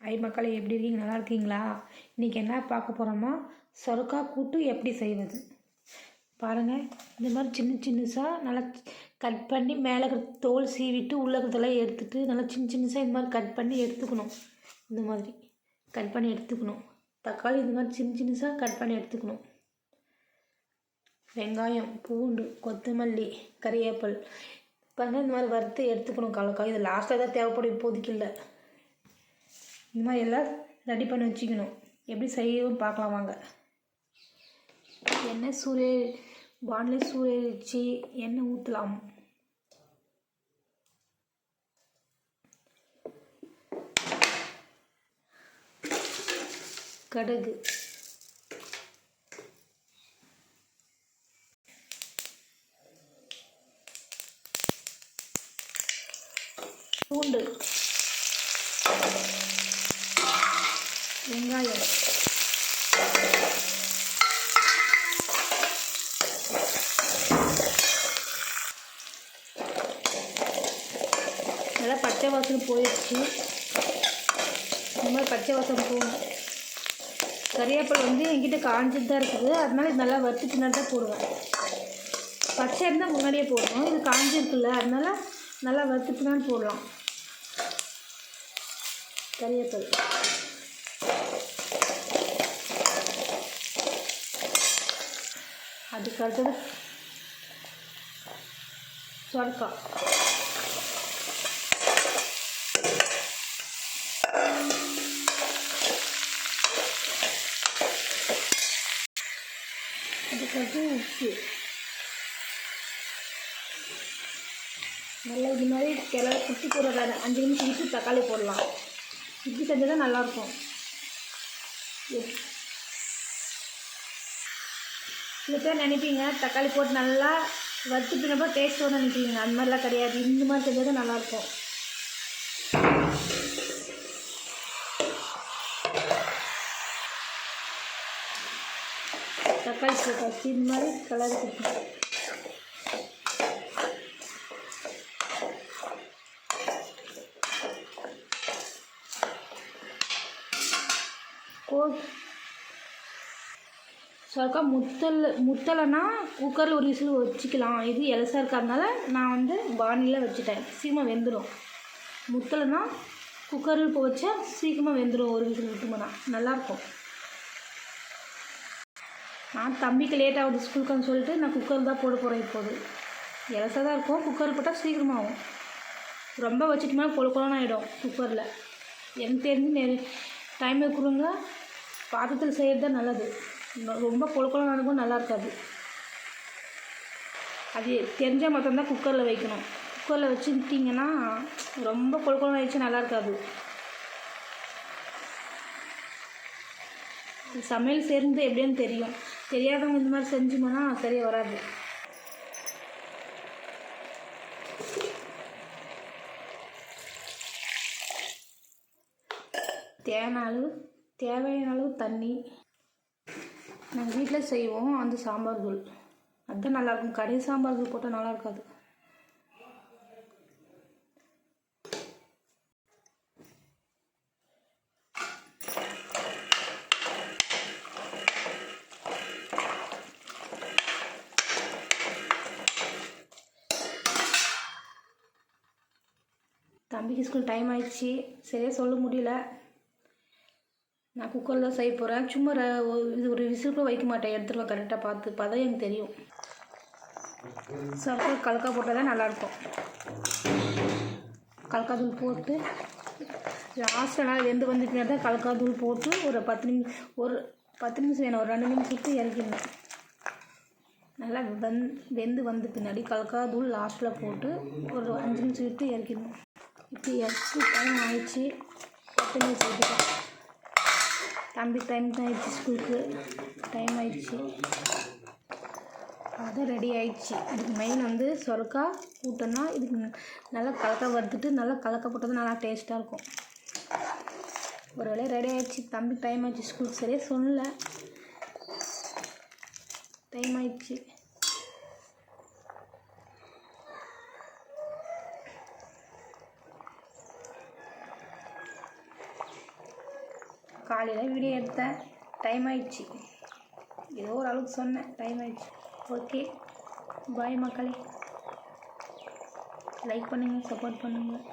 ஐ மக்களே எப்படி இருக்கீங்க? நல்லா இருக்கீங்களா? இன்றைக்கி என்ன பார்க்க போகிறோமா சொருக்கா கூட்டு எப்படி செய்வது? பாருங்கள் இந்த மாதிரி சின்ன சின்னசாக நல்லா கட் பண்ணி மேலே இருக்கிற தோல் சீவிட்டு உள்ளே இருக்கிறதெல்லாம் எடுத்துட்டு நல்லா சின்ன சின்னசாக இந்த மாதிரி கட் பண்ணி எடுத்துக்கணும். இந்த மாதிரி கட் பண்ணி எடுத்துக்கணும். தக்காளி இந்த மாதிரி சின்ன சின்னசாக கட் பண்ணி எடுத்துக்கணும். வெங்காயம் பூண்டு கொத்தமல்லி கறிவேப்பில். பாருங்கள் இந்த மாதிரி வறுத்து எடுத்துக்கணும். கலக்காய் இது லாஸ்ட்டில் தான் தேவைப்படும். இப்போதைக்கு இல்லை. இந்த மாதிரி எல்லாம் ரெடி பண்ணி வச்சுக்கணும். எப்படி செய்யவும் பார்க்கலாம் வாங்க. எண்ணெய் சூரிய வானிலை சூரிய வச்சு எண்ணெய் ஊற்றலாம் கடுகு. பூண்டு. வெங்காயம். நல்லா பச்சை வாசனை போயிடுச்சு. இந்த மாதிரி பச்சை வாசனை போகணும் கறிவேப்பிலை வந்து என்கிட்ட காஞ்சிட்டு தான் இருக்குது. அதனால இது நல்லா வறுத்து பின்னாடி தான் போடுவேன். பச்சை இருந்தால் முன்னாடியே போடணும். இது காஞ்சிருக்குல்ல அதனால நல்லா வறுத்து பின்னாடி போடலாம். கறிவேப்பிலை. அதுக்கு அடுத்தது சொரக்கா அதுக்கு அடுத்து உப்பு. நல்லா இது மாதிரி கிள குட்டி போடுற அஞ்சு நிமிஷம் விட்டு தக்காளி போடலாம். இப்படி செஞ்சால் தான் நல்லாயிருக்கும். எப்- சில பேர் நினைப்பீங்க தக்காளி போட்டு நல்லா வறுத்து பின்னப்போ டேஸ்ட் நினைப்பீங்க. அந்த மாதிரிலாம் கிடையாது. இந்த மாதிரி செஞ்சால் தான் நல்லாயிருக்கும். தக்காளி போட்டாச்சு இந்த மாதிரி கலர் கொடுக்கணும் ஸோ சொரக்கா முத்தல் முத்தலைன்னா குக்கரில் ஒரு விசில் வச்சுக்கலாம். இது எலசாக இருக்கிறதுனால நான் வந்து பானியில் வச்சுட்டேன். சீக்கிரமாக வெந்துடும் முத்தலைன்னா குக்கரில் இப்போ வச்சா சீக்கிரமாக வெந்துடும் ஒரு விசில் விட்டுமோனா. நல்லாயிருக்கும் நான் தம்பிக்கு லேட் ஆகுது ஸ்கூலுக்குன்னு சொல்லிட்டு நான் குக்கர் தான் போட போகிறேன் இப்போது. எலசாக தான் இருக்கும். குக்கர் போட்டால் சீக்கிரமாகும். ரொம்ப வச்சுட்டோம்னா கொழு கொழன்னு ஆகிடும் குக்கரில் எனக்கு தெரிஞ்சு நெ டைம் கொடுங்க. பாத்திரத்தில் செய்கிறது தான் நல்லது. ரொம்ப கொல கொலன்னு நல்லா இருக்காது அது தெரிஞ்சால் மட்டும்தான் குக்கரில் வைக்கணும். குக்கரில் வச்சுட்டிங்கன்னா ரொம்ப கொல ஆயிடுச்சு நல்லா இருக்காது சமையல் சேர்ந்து எப்படின்னு தெரியும். தெரியாதவங்க இந்த மாதிரி செஞ்சோம்னா சரியாக வராது. தேவையான அளவு தேவையான அளவு தண்ணி நாங்கள் வீட்டில் செய்வோம் அந்த சாம்பார் தூள். அதுதான் நல்லாயிருக்கும் கடை சாம்பார் தூள் போட்டால் நல்லா இருக்காது. தம்பிக்கு ஸ்கூல் டைம் ஆயிடுச்சு. சரியாக சொல்ல முடியல. நான் குக்கரில் செய்ய போகிறேன் சும்மா ஒரு- இது ஒரு விசில் கூட வைக்க மாட்டேன். எடுத்துருவேன் கரெக்டாக பார்த்து பார்த்தா எனக்கு தெரியும். சர்க்கரை கலக்கா போட்டால் தான் நல்லாயிருக்கும். கலக்கா தூள் போட்டு லாஸ்ட்டில் நல்லா வெந்து வந்து பின்னாடி தான் கலக்கா தூள் போட்டு ஒரு பத்து நிமிஷம் ஒரு பத்து நிமிஷம் வேணும். ஒரு ரெண்டு நிமிஷம் விட்டு இறக்கிடணும். நல்லா வெந் வெந்து வந்த பின்னாடி கலக்கா தூள் லாஸ்ட்டில் போட்டு ஒரு அஞ்சு நிமிஷம் விட்டு இறக்கிடணும். இப்போ இறக்கி டைம் ஆயிடுச்சு. பத்து நிமிஷம் விட்டுட்டேன் தம்பி டைம் தான் ஆயிடுச்சு ஸ்கூலுக்கு டைம் ஆயிடுச்சு. அதுதான் ரெடி ஆயிடுச்சு. இதுக்கு மெயின் வந்து சொரக்கா கூட்டம்னா இதுக்கு நல்லா கலக்க வறுத்துட்டு நல்லா கலக்க போட்டது நல்லா டேஸ்ட்டாக இருக்கும். ஒரு வேலையை ரெடி ஆயிடுச்சு. தம்பி டைம் ஆயிடுச்சு ஸ்கூலுக்கு சரியாக சொல்லலை. டைம் ஆயிடுச்சு. காலையில் வீடியோ எடுத்தேன் டைம் ஆயிடுச்சு. ஏதோ ஒரு அளவுக்கு சொன்னேன் டைம் ஆயிடுச்சு. ஓகே பாய் மக்களே. லைக் பண்ணுங்கள் சப்போர்ட் பண்ணுங்கள்